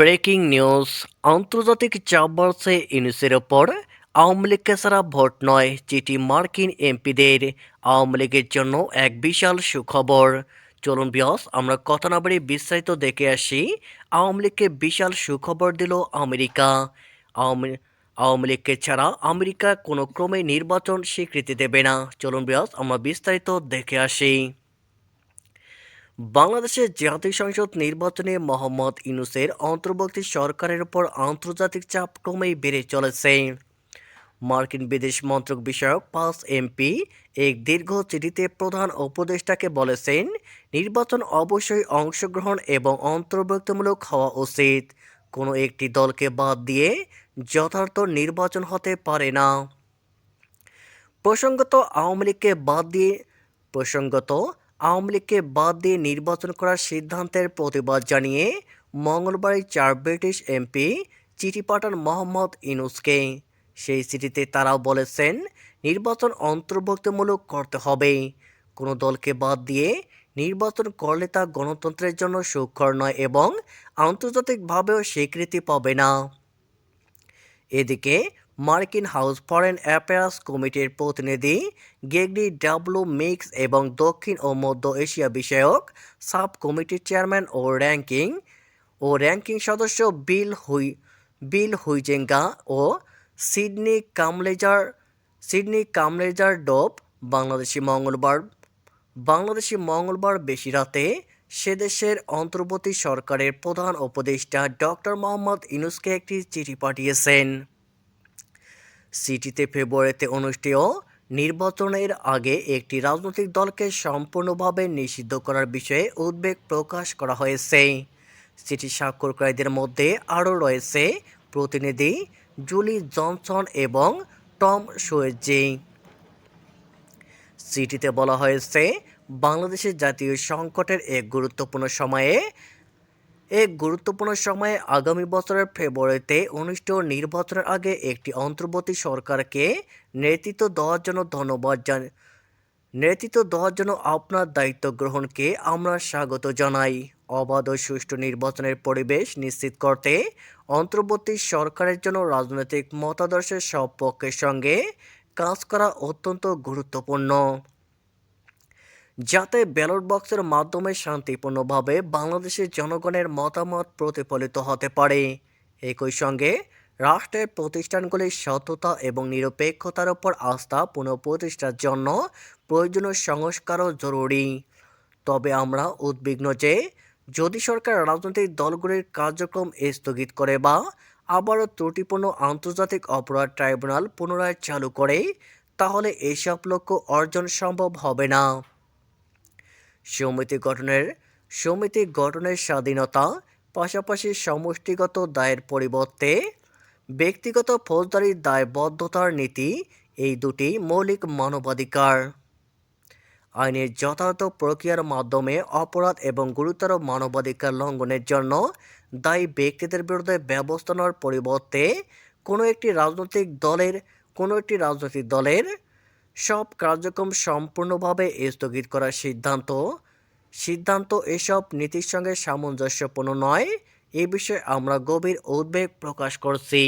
Breaking news, আন্তর্জাতিক চাপ বাড়ছে ইউনিসের ওপর আওয়ামী লীগকে ছাড়া ভোট নয়, চিঠি মার্কিন এমপিদের। আওয়ামী লীগের জন্য এক বিশাল সুখবর। চলুন বিয়স আমরা কথা না বাড়ি বিস্তারিত দেখে আসি। আওয়ামী লীগকে বিশাল সুখবর দিল আমেরিকা। আওয়ামী আওয়ামী লীগকে ছাড়া আমেরিকা কোনো ক্রমে নির্বাচন স্বীকৃতি দেবে না। চলুন বিয়স আমরা বিস্তারিত দেখে আসি। বাংলাদেশের জাতীয় সংসদ নির্বাচনে মোহাম্মদ ইউনুসের অন্তর্বর্তী সরকারের উপর আন্তর্জাতিক চাপ ক্রমেই বেড়ে চলেছে। মার্কিন বিদেশ মন্ত্রক বিষয়ক পাঁচ এমপি এক দীর্ঘ চিঠিতে প্রধান উপদেষ্টাকে বলেছেন, নির্বাচন অবশ্যই অংশগ্রহণ এবং অন্তর্ভুক্তমূলক হওয়া উচিত। কোনো একটি দলকে বাদ দিয়ে যথার্থ নির্বাচন হতে পারে না। প্রসঙ্গত আওয়ামী লীগকে বাদ দিয়ে প্রসঙ্গত আওয়ামী লীগকে বাদ দিয়ে নির্বাচন করার সিদ্ধান্তের প্রতিবাদ জানিয়ে মঙ্গলবার চার ব্রিটিশ এমপি চিঠি পাঠান মোহাম্মদ ইনুসকে সেই চিঠিতে তারাও বলেছেন, নির্বাচন অন্তর্ভুক্তমূলক করতে হবে। কোনো দলকে বাদ দিয়ে নির্বাচন করলে তা গণতন্ত্রের জন্য সুখকর নয় এবং আন্তর্জাতিকভাবেও স্বীকৃতি পাবে না। এদিকে মার্কিন হাউস ফরেন অ্যাফেয়ার্স কমিটির প্রতিনিধি গেগরি ডাব্লু মিক্স এবং দক্ষিণ ও মধ্য এশিয়া বিষয়ক সাব কমিটির চেয়ারম্যান ও র্যাঙ্কিং ও র্যাঙ্কিং সদস্য বিল হুই, বিল হুইজেঙ্গা ও Sydney Kamlager Sydney Kamlager Dove Bangladeshi মঙ্গলবার। বাংলাদেশি মঙ্গলবার বেশি রাতে সে দেশের অন্তর্বর্তী সরকারের প্রধান উপদেষ্টা ডক্টর মোহাম্মদ ইনুসকে একটি চিঠি পাঠিয়েছেন। সিটিতে ফেব্রুয়ারিতে অনুষ্ঠেয় নির্বাচনের আগে একটি রাজনৈতিক দলকে সম্পূর্ণভাবে নিষিদ্ধ করার বিষয়ে উদ্বেগ প্রকাশ করা হয়েছে। চিঠি স্বাক্ষরকারীদের মধ্যে আরও রয়েছে প্রতিনিধি জুলি জনসন এবং টম সোয়েজি। চিঠিতে বলা হয়েছে, বাংলাদেশের জাতীয় সংকটের এক গুরুত্বপূর্ণ সময়ে এক গুরুত্বপূর্ণ সময়ে আগামী বছরের ফেব্রুয়ারিতে অনুষ্ঠেয় নির্বাচনের আগে একটি অন্তর্বর্তী সরকারকে নেতৃত্ব দেওয়ার জন্য ধন্যবাদ জান, নেতৃত্ব দেওয়ার জন্য আপনার দায়িত্ব গ্রহণকে আমরা স্বাগত জানাই। অবাধ ও সুষ্ঠু নির্বাচনের পরিবেশ নিশ্চিত করতে অন্তর্বর্তী সরকারের জন্য রাজনৈতিক মতাদর্শের সব পক্ষের সঙ্গে কাজ করা অত্যন্ত গুরুত্বপূর্ণ। যাতে ব্যালট বক্সের মাধ্যমে শান্তিপূর্ণভাবে বাংলাদেশের জনগণের মতামত প্রতিফলিত হতে পারে। একই সঙ্গে, রাষ্ট্রের প্রতিষ্ঠানগুলির সততা এবং নিরপেক্ষতার উপর আস্থা পুনঃপ্রতিষ্ঠার জন্য প্রয়োজনীয় সংস্কারও জরুরি। তবে আমরা উদ্বিগ্ন যে, যদি সরকার রাজনৈতিক দলগুলির কার্যক্রম স্থগিত করে বা আবারও ত্রুটিপূর্ণ আন্তর্জাতিক অপরাধ ট্রাইব্যুনাল পুনরায় চালু করে, তাহলে এসব লক্ষ্য অর্জন সম্ভব হবে না। সমিতি গঠনের সমিতি গঠনের স্বাধীনতা, পাশাপাশি সমষ্টিগত দায়ের পরিবর্তে ব্যক্তিগত ফৌজদারি দায়বদ্ধতার নীতি, এই দুটি মৌলিক মানবাধিকার। আইনের যথাযথ প্রক্রিয়ার মাধ্যমে অপরাধ এবং গুরুতর মানবাধিকার লঙ্ঘনের জন্য দায়ী ব্যক্তিদের বিরুদ্ধে ব্যবস্থা নেওয়ার পরিবর্তে কোনো একটি রাজনৈতিক দলের, কোনো একটি রাজনৈতিক দলের সব কার্যক্রম সম্পূর্ণভাবে স্থগিত করার সিদ্ধান্ত। সিদ্ধান্ত এসব নীতির সঙ্গে সামঞ্জস্যপূর্ণ নয়। এ বিষয়ে আমরা গভীর উদ্বেগ প্রকাশ করছি।